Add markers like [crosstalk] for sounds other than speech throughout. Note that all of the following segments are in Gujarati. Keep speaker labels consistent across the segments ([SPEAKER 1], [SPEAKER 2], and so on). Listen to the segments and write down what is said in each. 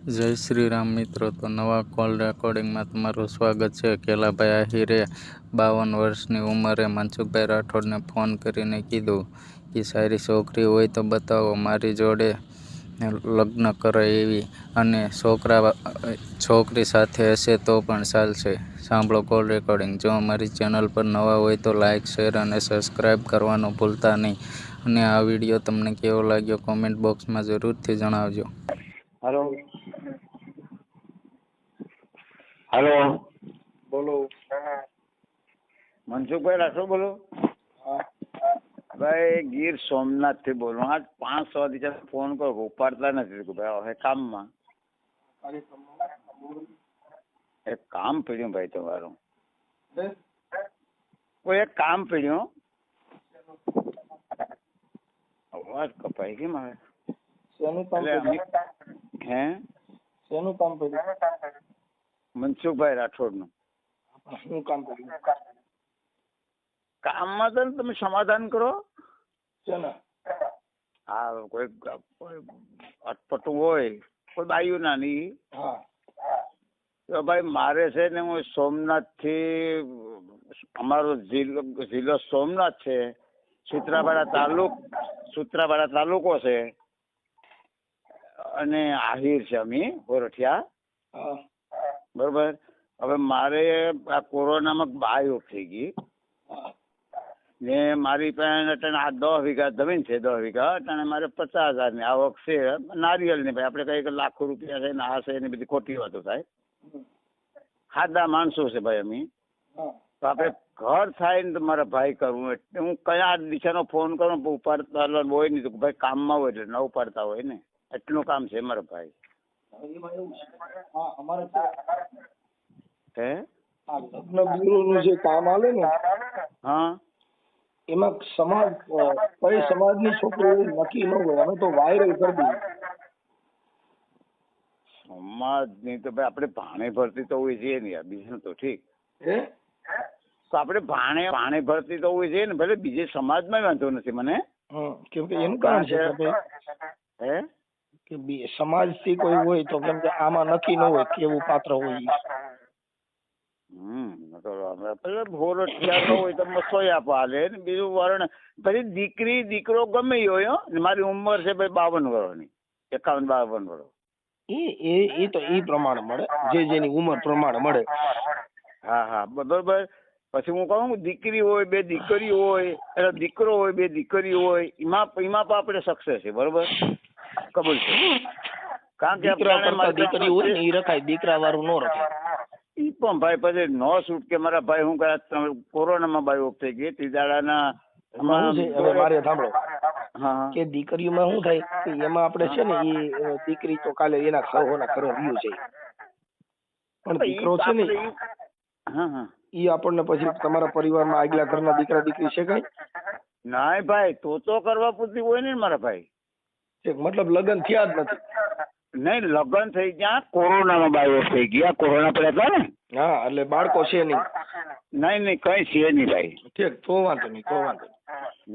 [SPEAKER 1] જય શ્રી રામ મિત્રો, તો નવા કોલ રેકોર્ડિંગમાં તમારું સ્વાગત છે. કેલાભાઈ આહિરે બાવન વર્ષની ઉંમરે મનસુખભાઈ રાઠોડને ફોન કરીને કીધું કે, સારી છોકરી હોય તો બતાવો મારી જોડે લગ્ન કરે એવી. અને છોકરા, છોકરી સાથે હશે તો પણ ચાલશે. સાંભળો કોલ રેકોર્ડિંગ. જો અમારી ચેનલ પર નવા હોય તો લાઇક શેર અને સબસ્ક્રાઈબ કરવાનું ભૂલતા નહીં. અને આ વીડિયો તમને કેવો લાગ્યો કોમેન્ટ બોક્સમાં જરૂરથી જણાવજો
[SPEAKER 2] હલો હલો.
[SPEAKER 3] બોલો.
[SPEAKER 2] મનસુખભાઈ રાઠોડ બોલો. ભાઈ ગીર સોમનાથથી બોલું. આજ પાંચ સો થી ફોન કરો ઉપાડતા નથી ભાઈ હવે કામમાં. એક કામ પડ્યું ભાઈ તમારું. કોઈ એક કામ પડ્યું? અવાજ કપાય કેમ આવે
[SPEAKER 3] શેનું કામ
[SPEAKER 2] હે?
[SPEAKER 3] શેનું કામ કર્યું
[SPEAKER 2] મનસુખભાઈ રાઠોડનું.
[SPEAKER 3] શું કામ
[SPEAKER 2] કામમાં તો તમે સમાધાન કરો. હા કોઈ અટપટું હોય કોઈ બાયું
[SPEAKER 3] નાની.
[SPEAKER 2] તો ભાઈ મારે છે ને હું સોમનાથથી અમારો જિલ્લો જિલ્લો સોમનાથ છે સુત્રાપાડા તાલુક સુત્રાપાડા તાલુકો છે. અને આહિર છે અમે ગોરઠિયા બરોબર? હવે મારે આ કોરોનામાં બાયો થઈ ગઈ. ને મારી પાસે આ દસ વીઘા જમીન છે, દસ વીઘા અટાણે મારે પચાસ હજારની આવક છે. નારિયેળની ભાઈ, આપણે કઈ લાખો રૂપિયા છે ને આ છે એની બધી ખોટી વાતો થાય. ખાધા માણસો છે ભાઈ અમે. તો આપણે ઘર થાય ને તો મારા ભાઈ કરવું એટલે હું કયા દિશાનો ફોન કરું ઉપાડતા હોય નહીં તો ભાઈ કામમાં હોય એટલે ન ઉપાડતા હોય ને. એટલું કામ છે મારા ભાઈ.
[SPEAKER 3] એમાં એવું છે હા અમારે
[SPEAKER 2] હે?
[SPEAKER 3] આ લગ્ન બ્યુરોનું જે કામ આવે ને
[SPEAKER 2] હા.
[SPEAKER 3] એમાં સમાજ કઈ સમાજની છોકરી નક્કી ન હોય. અમે તો વાયરલ કરી દઈએ
[SPEAKER 2] સમાજની તો ભાઈ આપણે ભાણે ભરતી તો હોય છે નહીં બીજું તો ઠીક?
[SPEAKER 3] હે?
[SPEAKER 2] તો આપણે ભાણે ભાણે ભરતી તો હોય છે ને. ભલે બીજે સમાજમાં વાંધો નથી મને.
[SPEAKER 3] કેમ કે એનું કારણ છે
[SPEAKER 2] હે?
[SPEAKER 3] કે સમાજથી કોઈ હોય તો કેમ કે આમાં નક્કી ન હોય કેવું પાત્ર હોય
[SPEAKER 2] બીજું વર્ણ પછી દીકરી દીકરો ગમે હોય. મારી ઉંમર છે ભાઈ બાવન વર્ષની એકાવન બાવન વર્ષ
[SPEAKER 3] એ એ એ તો એ પ્રમાણે મળે. જે જેની ઉંમર પ્રમાણે મળે.
[SPEAKER 2] હા હા બરોબર. પછી હું કહું દીકરી હોય બે દીકરી હોય એટલે દીકરો હોય બે દીકરી હોય એમાં એમાં પણ આપણે સક્સેસ છે બરોબર? કબૂલ છે. કારણ કે
[SPEAKER 3] દીકરા કરતા દીકરી હોય ને એ રખાય દીકરા વાળું ન રખાય.
[SPEAKER 2] ઈ પણ ભાઈ પછી નો છૂટ કે મારા ભાઈ હું કહે કોરોનામાં ભાઈ ઓફ થઈ ગઈ
[SPEAKER 3] શું છે? હવે મારે સાંભળો. કે દીકરીઓમાં શું થાય કે એમાં આપણે છે ને એ દીકરી તો કાલે એના સહોના ઘરે રહ્યું છે. પણ દીકરો છે ને
[SPEAKER 2] ઈ-
[SPEAKER 3] આપણને પછી તમારા પરિવારમાં આગલા ઘરના દીકરા દીકરી છે કઈ?
[SPEAKER 2] નાય ભાઈ તો તો કરવા પૂરતી હોય ને મારા ભાઈ.
[SPEAKER 3] મતલબ લગ્ન થયા જ નથી.
[SPEAKER 2] નહીં લગ્ન થઈ ગયા કોરોનામાં બાય થઈ ગયા. કોરોના પડ્યા હતા ને?
[SPEAKER 3] હા એટલે બાળકો છે નહીં.
[SPEAKER 2] નહીં નહીં કઈ છે નહીં ભાઈ.
[SPEAKER 3] ઠીક તો વાંધો નહીં તો વાંધો નહીં.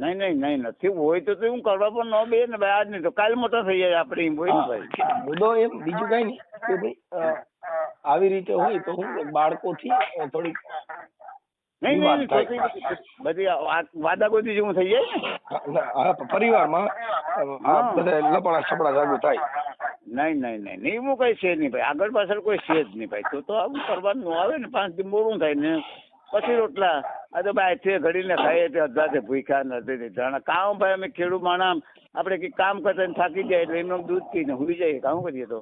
[SPEAKER 2] નહીં નહીં નહીં નથી. હોય તો હું કરવા પણ ન બે ને ભાઈ આજ નહીં તો કાલ મોટા થઈ જાય આપણે એમ હોય ને ભાઈ.
[SPEAKER 3] મુદ્દો એમ બીજું કઈ નહીં. કે ભાઈ આવી રીતે હોય તો હું બાળકોથી થોડીક
[SPEAKER 2] નહીં નહીં બધી વાદાગોદી જેવું થઈ જાય ને?
[SPEAKER 3] હા, ના, હા, પરિવારમાં અ, આ
[SPEAKER 2] હા.
[SPEAKER 3] બધા લપડા છપડા જાગુ થાય.
[SPEAKER 2] નહીં નહીં નહીં નહીં એવું કઈ છે નહીં ભાઈ. આગળ પાછળ કોઈ છે જ નહીં ભાઈ. તો તો આવું કરવાનું આવે ને. પાંચ દી મોડું થાય ને. પછી રોટલા. આ તો ભાઈ તે ઘડીને ખાઈએ તે અડધાતે ભૂખ્યા નથી જાણે. કામ ભાઈ અમે ખેડૂત માણા આપણે કઈ કામ કરતા થાકી જાય એટલે એમનું દૂધ પીને હુઈ જઈએ. કામ કરીએ તો.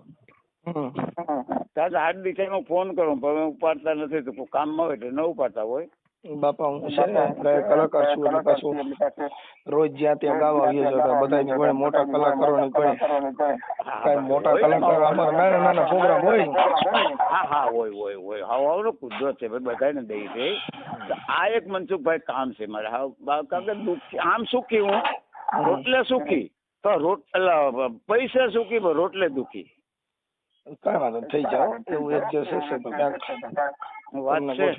[SPEAKER 2] ત્યાં આઠ દિવસે હું ફોન કરું. પણ ઉપાડતા નથી તો કામમાં હોય એટલે ન ઉપાડતા હોય.
[SPEAKER 3] બાપા હું છે ને કલાકાર છું એટલે પાછું રોજ જ્યાં ત્યાં ગાવા આવ્યો છું એટલે બધાની ઘણી મોટા કલાકારોની ઘણી કઈ મોટા કલાકાર અમારા નાના નાના પ્રોગ્રામ હોય. ને.
[SPEAKER 2] હા હા હોય હોય હોય. હા આવનો કુદરત છે ભાઈ બધાને દઈ છે. આ એક મનસુખભાઈ કામ છે મારે. હા કારણ કે દુઃખી આમ સુખી હું? રોટલે સુખી. તો રોટ એટલે પૈસા સુખી રોટલે દુખી.
[SPEAKER 3] કઈ વાંધો થઈ જાવ એવું એક જશે છે તો ક્યાંક.
[SPEAKER 2] વાત છે?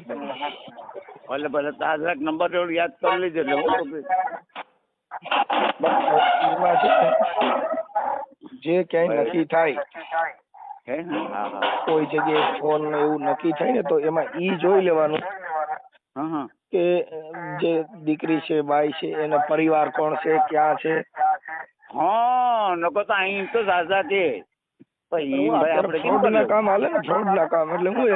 [SPEAKER 2] ભલે ભલે તાર નંબર યાદ કરી લીધો એટલે હું
[SPEAKER 3] છે. જે ક્યાંય નક્કી થાય કોઈ જગ્યાએ ફોન એવું નક્કી થાય ને તો એમાં ઈ જોઈ લેવાનું
[SPEAKER 2] હા હા.
[SPEAKER 3] કે જે દીકરી છે બાઈ છે એનો પરિવાર કોણ છે ક્યાં છે?
[SPEAKER 2] હા નકો તો અહીં તો ઝાઝા કે પછી ભાઈ આપણે કેમ
[SPEAKER 3] ફ્રોડ ના કામ હાલે ને ફ્રોડ ના કામ. એટલે શું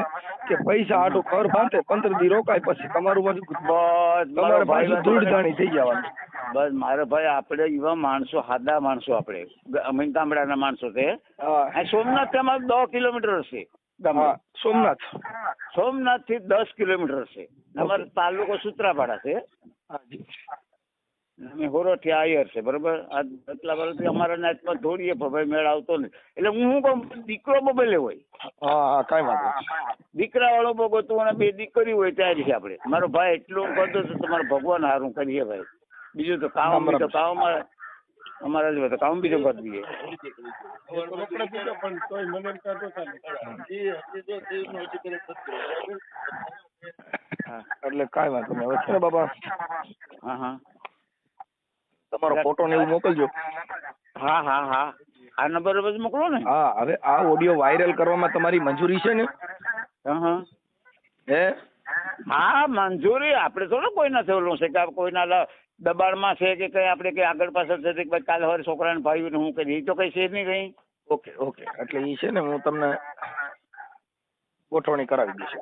[SPEAKER 3] કે પૈસા આટું ઘર બાંધે પંદર દી રોકાય પછી તમારું બધું
[SPEAKER 2] બસ મારો
[SPEAKER 3] તમારે
[SPEAKER 2] ભાઈ
[SPEAKER 3] પાછું ધૂળ ધાણી થઈ જવાનું.
[SPEAKER 2] બસ મારો ભાઈ આપણે એવા માણસો હાદા માણસો આપણે અમીન અમે ગામડાના માણસો છે. સોમનાથથી દો દસ કિલોમીટર હશે
[SPEAKER 3] સોમનાથ
[SPEAKER 2] સોમનાથ. થી દસ કિલોમીટર હશે. અમારો તાલુકો સુત્રાપાડા છે. અમે હોરોઠી આયર છે બરોબર? આ એટલા વર્ષથી અમારા નાચમાં દોડીએ ભાઈ મેળ આવતો નથી એટલે હું શું કહું દીકરો બબલે હોય.
[SPEAKER 3] હા હા કાંઈ વાંધો
[SPEAKER 2] દીકરા વાળો બગોતું અને બે દીકરી હોય ત્યારે છે આપણે. મારો ભાઈ એટલું કરતો તો તમારે ભગવાન હારું કરીએ ભાઈ. બીજું તો કામ તો કામ અમારે જ તો કામ બીજું કરી દઈએ.
[SPEAKER 3] એટલે કાંઈ વાંધો નહીં. બાબા.
[SPEAKER 2] હા હા.
[SPEAKER 3] તમારો ફોટો ને એવું મોકલજો.
[SPEAKER 2] હા હા હા. આ નંબર પર મોકલો ને.
[SPEAKER 3] હા હવે આ ઓડિયો વાયરલ કરવામાં તમારી મંજૂરી છે ને?
[SPEAKER 2] હા હા. મંજૂરી. આપણે થોડો કોઈના થયેલું છે કે કોઈના દબાણમાં છે કે કઈ આપણે કઈ આગળ પાછળ છે કે કાલે હવે છોકરાને ભાઈ હું કરી એ તો કઈ છે નહીં કઈ.
[SPEAKER 3] Okay okay. એટલે એ છે ને હું તમને ગોઠવણી કરાવી દઈશ.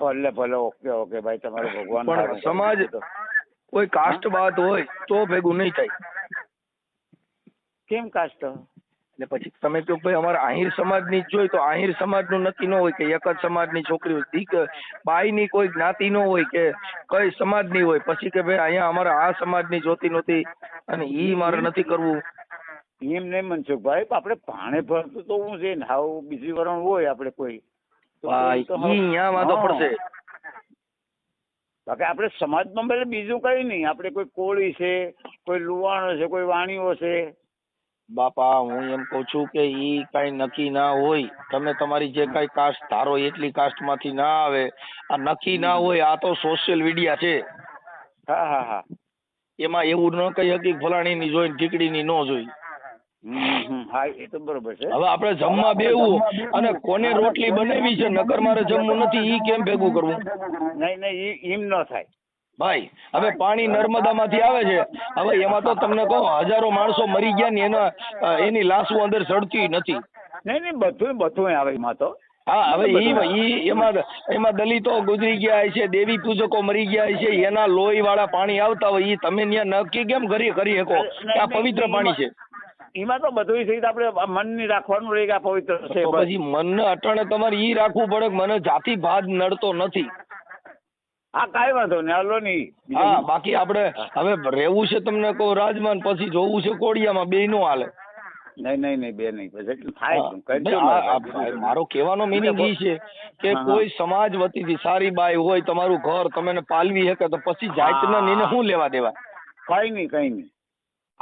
[SPEAKER 2] ભલે ભલે. Okay okay. ભાઈ તમારે ભગવાન
[SPEAKER 3] સમાજ કોઈ કાસ્ટ વાત હોય તો ભેગું નહીં થાય.
[SPEAKER 2] કેમ કાસ્ટ
[SPEAKER 3] એટલે પછી તમે કહો ભાઈ અમારે આહિર સમાજની જ જોઈ તો આહિર સમાજનું નક્કી ન હોય કે એક જ સમાજની છોકરી હોય દીક બાઈની કોઈ જ્ઞાતિ ન હોય કે કઈ સમાજની હોય. પછી કે ભાઈ અહીંયા અમારે આ સમાજની જોતી નહોતી અને ઈ મારે નથી કરવું.
[SPEAKER 2] એમ નહીં મનસુખભાઈ ભાઈ આપણે ભાણે ભરતું તો હું છે ને? હાવ બીજી વરણ હોય આપણે કોઈ.
[SPEAKER 3] ભાઈ ઈ અહીંયા વાંધો પડશે.
[SPEAKER 2] બાકી આપણે સમાજમાં ભલે બીજું કઈ નહીં આપણે કોઈ કોળી છે કોઈ લુવાણો છે કોઈ વાણીઓ છે.
[SPEAKER 3] બાપા હું એમ કહું છું કે ઈ કઈ નક્કી ના હોય. તમે તમારી જે કઈ કાસ્ટ ધારો એટલી કાસ્ટમાંથી ના આવે. આ નક્કી ના હોય આ તો સોશિયલ મીડિયા છે.
[SPEAKER 2] હા હા હા.
[SPEAKER 3] એમાં એવું ન કહી શકી ફલાણી ની જોઈ ઠીકડી ની ન જોઈ.
[SPEAKER 2] હા એ તો બરોબર છે.
[SPEAKER 3] હવે આપણે જમવા બેવું અને કોને રોટલી બનાવી છે નકર મારે જમવું નથી ઈ કેમ ભેગું કરવું?
[SPEAKER 2] નહીં નહીં એમ ન થાય.
[SPEAKER 3] ભાઈ હવે પાણી નર્મદામાંથી આવે છે. હવે એમાં તો તમને કહો હજારો માણસો મરી ગયા ને એના એની લાશો અંદર સડતી નથી.
[SPEAKER 2] નહીં નહીં બધું બધું આવે એમાં તો.
[SPEAKER 3] હા હવે ઈ ઈ એમાં એમાં દલિતો ગુજરી ગયા છે દેવી પૂજકો મરી ગયા છે એના લોહી વાળા પાણી આવતા હોય ઈ તમે ત્યાં નક્કી કેમ કરી કરી શકો? આ પવિત્ર પાણી છે.
[SPEAKER 2] એમાં તો બધું છે આપણે મનની રાખવાનું રહે કે આ પવિત્ર છે.
[SPEAKER 3] પછી મનને અટાણે તમારે ઈ રાખવું પડે કે મને જાતિ ભાદ નડતો નથી.
[SPEAKER 2] હા કાંઈ વાંધો નહીં હાલો નહીં
[SPEAKER 3] હા બાકી આપણે હવે રહેવું છે તમને કહું રાજમાન પછી જોવું છે કોડિયામાં બે નો હાલે.
[SPEAKER 2] નહીં નહીં નહીં બે નહીં પછી થાય મારા
[SPEAKER 3] કહેવાનો મિનિંગ એ છે કે. કોઈ સમાજ વતીથી સારી બાઈ હોય તમારું ઘર તમે પાલવી શકે તો પછી જાતના. નીને શું લેવા દેવા?
[SPEAKER 2] કઈ નહીં કઈ નહીં.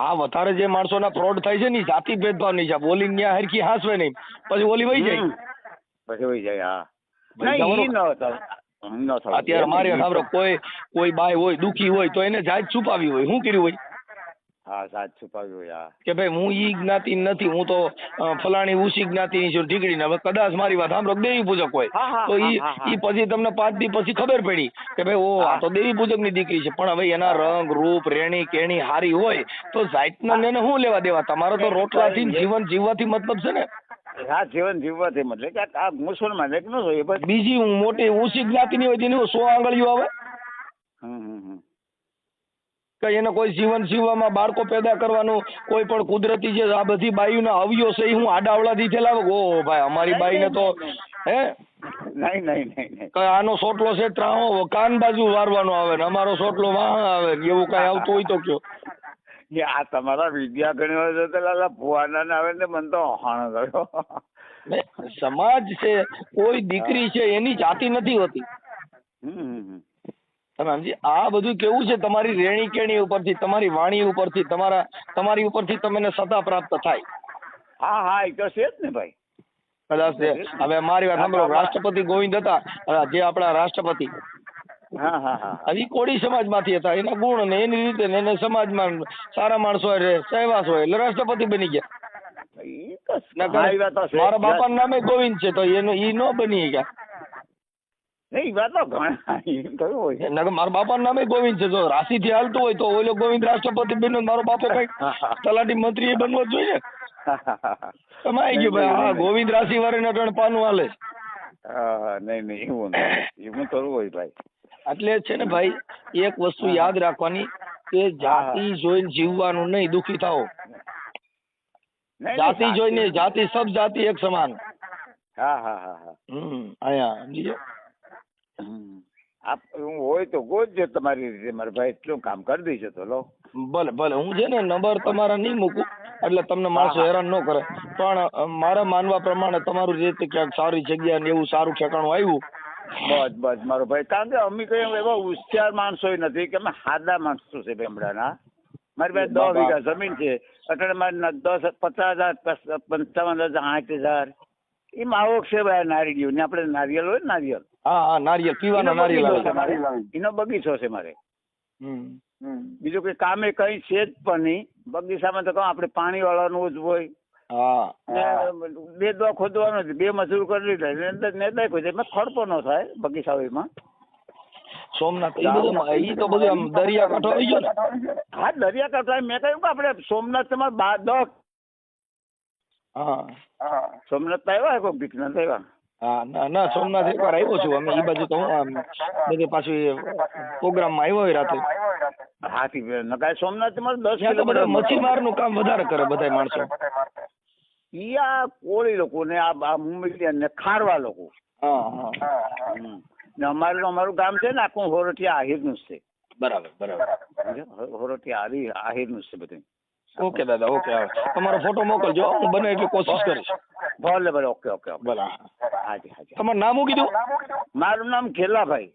[SPEAKER 3] આ વધારે જે માણસોના ફ્રોડ થાય છે ને જાતિ ભેદભાવ નહીં છે બોલી ન્યા હરખી હાસવે નહીં. પછી ઓલી વહી જાય.
[SPEAKER 2] પછી વહી જાય હા.
[SPEAKER 3] અત્યારે મારે ખબર કોઈ કોઈ બાય હોય દુખી હોય તો એને જાત છુપાવી હોય. શું કર્યું હોય?
[SPEAKER 2] હા સાચ છુપાવ્યું યા
[SPEAKER 3] કે ભાઈ હું ઈ જ્ઞાતિ નથી હું તો ફલાણી ઉસી જ્ઞાતિની છું ઢીકડી હવે કદાચ મારી વાત સાંભળો દેવી પૂજક હોય. તો ઈ. ઈ પછી તમને પાંચ દી પછી ખબર પડી કે ભાઈ ઓ આ તો દેવી પૂજકની દીકરી છે. પણ હવે એના રંગ રૂપ રેણી કેણી હારી હોય તો જાતના ને એને શું લેવા દેવા? તમારો તો રોટલાથી થી જીવન જીવવાથી મતલબ છે ને?
[SPEAKER 2] હા જીવન જીવવાથી મતલબ. કે આ મુસલમાન એક નો હોય
[SPEAKER 3] બીજી મોટી ઊંચી જ્ઞાતિની હોય તેની સો આંગળીઓ આવે?
[SPEAKER 2] હમ હમ.
[SPEAKER 3] કે એને કોઈ જીવન જીવવામાં બાળકો પેદા કરવાનું કોઈ પણ કુદરતી જે આ બધી બાઈઓના અવયવ છે એ હું આડાવડાથી થયેલા ઓ ભાઈ અમારી બાઈને તો હે?
[SPEAKER 2] નહીં નહીં નહીં
[SPEAKER 3] આનો સોટલો છે ત્રાહો કાન બાજુ વારવાનો આવે ને અમારો સોટલો વાહ આવે એવું કઈ આવતું હોય તો કયો.
[SPEAKER 2] કે આ તમારા વિદ્યા ઘણી હોય તો લાલા ભુવાના ને આવે ને મને તો હાણ ગયો.
[SPEAKER 3] સમાજ છે કોઈ દીકરી છે એની જાતિ નથી હોતી. તમે આ બધું કેવું છે? તમારી રેણી કેણી ઉપરથી તમારી વાણી ઉપરથી તમારા તમારી ઉપરથી તમને સત્તા પ્રાપ્ત થાય.
[SPEAKER 2] હા હા એ તો છે જ ને ભાઈ.
[SPEAKER 3] કદાચ હવે મારી વાત સાંભળો. રાષ્ટ્રપતિ ગોવિંદ હતા જે આપણા રાષ્ટ્રપતિ.
[SPEAKER 2] હા હા હા.
[SPEAKER 3] ઈ કોળી સમાજમાંથી હતા. એના ગુણ ને એની રીતે ને એને સમાજમાં સારા માણસો હોય સહેવાસ હોય એટલે રાષ્ટ્રપતિ બની ગયા.
[SPEAKER 2] એ એ.
[SPEAKER 3] મારા બાપાનું નામે ગોવિંદ છે તો એનો ઈ નો બની ગયા.
[SPEAKER 2] નહીં વાત તો ઘણા [laughs] એમ થયું હોય.
[SPEAKER 3] નકર મારા બાપાનું નામે ગોવિંદ છે. જો રાશિથી હાલતું હોય તો ઓલો ગોવિંદ રાષ્ટ્રપતિ બન્યો મારો બાપો કંઈક [laughs] તલાટી મંત્રી એ બનવો જ જોઈએ. [laughs] કમાઈ ગયું ભાઈ. હા ગોવિંદ રાશિ વાળાને અટણ પાનું હાલે
[SPEAKER 2] નહીં નહીં એવું એવું કરવું હોય ભાઈ.
[SPEAKER 3] એટલે છે ને ભાઈ એક વસ્તુ યાદ રાખવાની કે જાતિ જોઈને જીવવાનું નહીં દુખી થાઓ. જાતિ જોઈને જાતિ સબ જાતિ એક સમાન.
[SPEAKER 2] હા હા હા હા.
[SPEAKER 3] હમ અહીંયા સમજી.
[SPEAKER 2] આપ હું હોય તો ગોતજો તમારી રીતે. મારા ભાઈ એટલું કામ કરી દઈશું તો લો.
[SPEAKER 3] ભલે ભલે. હું છે ને નંબર તમારા નહીં મૂકું. એટલે તમને માણસો હેરાન ન કરે. પણ મારા માનવા પ્રમાણે તમારું રીતે ક્યાંક સારી જગ્યા ને એવું સારું ઠેકાણું આવ્યું.
[SPEAKER 2] બસ બસ મારો ભાઈ. કારણ કે અમે કઈ એવા હોશિયાર માણસો નથી કે અમે હાદા માણસો છે ગામડાના મારી પાસે દસ વીઘા જમીન છે. એટલે મારે દસ પચાસ હજાર પંચાવન હજાર આઠ હજાર. એ માવક છે ભાઈ નારિયેળ ને આપણે નારિયેળ હોય ને નારિયેળ.
[SPEAKER 3] હા હા નારિયેલ પીવાનો નારિયેલ
[SPEAKER 2] બગીચો છે
[SPEAKER 3] આવે.
[SPEAKER 2] મારે. એનો બગીચો છે મારે. બીજું કઈ કામે કઈ છે જ પણ નહીં. બગીચામાં તો કહું આપણે પાણી વાળવાનું જ હોય. બે દવા ખોદવાનો બે મજૂર કરી લીધા નેદાય ખોદે એમાં ખડપો ન થાય બગીચાઓમાં
[SPEAKER 3] સોમનાથ એ તો બધું આમ દરિયા કાંઠો આવી ગયો ને?
[SPEAKER 2] હા દરિયા મેં કહ્યું કે આપણે સોમનાથ તમારે બા દસ
[SPEAKER 3] હા.
[SPEAKER 2] સોમનાથ આવ્યા કોઈ ભીખનાથ આવ્યા?
[SPEAKER 3] હા ના ના સોમનાથ એકવાર આવ્યો છું અમે એ બાજુ તો હું બધે પાછું પ્રોગ્રામમાં આવ્યો હોય રાતે.
[SPEAKER 2] હાથી નકાય સોમનાથમાં દસ કિલોમીટર
[SPEAKER 3] મચ્છીમારનું કામ વધારે કરે બધા માણસો.
[SPEAKER 2] ઈ આ કોળી લોકો ને આ આ મુંબઈ ને ખારવા લોકો.
[SPEAKER 3] હા હા.
[SPEAKER 2] ને અમારું અમારું ગામ છે ને આખું હોરઠિયા આહિરનું જ છે.
[SPEAKER 3] બરાબર બરાબર?
[SPEAKER 2] હોરઠિયા આહિરનું જ છે બધું.
[SPEAKER 3] ઓકે દાદા ઓકે તમારો ફોટો મોકલજો હું બને એટલી કોશિશ કરીશ.
[SPEAKER 2] ભલે ભલે ઓકે ઓકે
[SPEAKER 3] ભલે.
[SPEAKER 2] હાજી હાજી.
[SPEAKER 3] તમારું નામ શું કીધું?
[SPEAKER 2] મારું નામ ઘેલાભાઈ.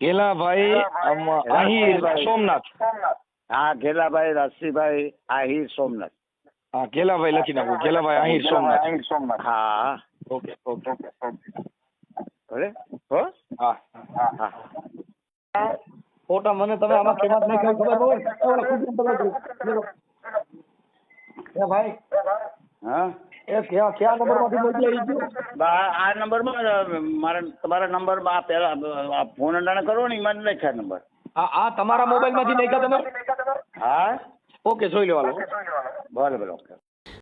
[SPEAKER 3] ઘેલાભાઈ આમ સોમનાથ.
[SPEAKER 2] હા ઘેલાભાઈ રાશિભાઈ આહિર સોમનાથ.
[SPEAKER 3] હા ઘેલાભાઈ લખી નાખું. ઘેલાભાઈ અહીર સોમનાથ.
[SPEAKER 2] હા.
[SPEAKER 3] Okay okay.
[SPEAKER 2] ભલે? હો?
[SPEAKER 3] હા.
[SPEAKER 2] હા.
[SPEAKER 3] ફોટા મને તમે આમાં કેમાં નહીં ખબર હોય? જો. એ ભાઈ.
[SPEAKER 2] હા?
[SPEAKER 3] એ કયા કયા નંબરમાંથી મોકલાઈ ગયો?
[SPEAKER 2] આ નંબરમાં મારા તમારા નંબરમાં આ પહેલા આ ફોન અંડાણે કરો ને એમાં લખ્યા નંબર.
[SPEAKER 3] આ આ તમારા મોબાઈલમાંથી નાખ્યા તમે?
[SPEAKER 2] હા?
[SPEAKER 3] ઓકે જોઈ લેવાનો.
[SPEAKER 2] ભલે ભલે ઓકે.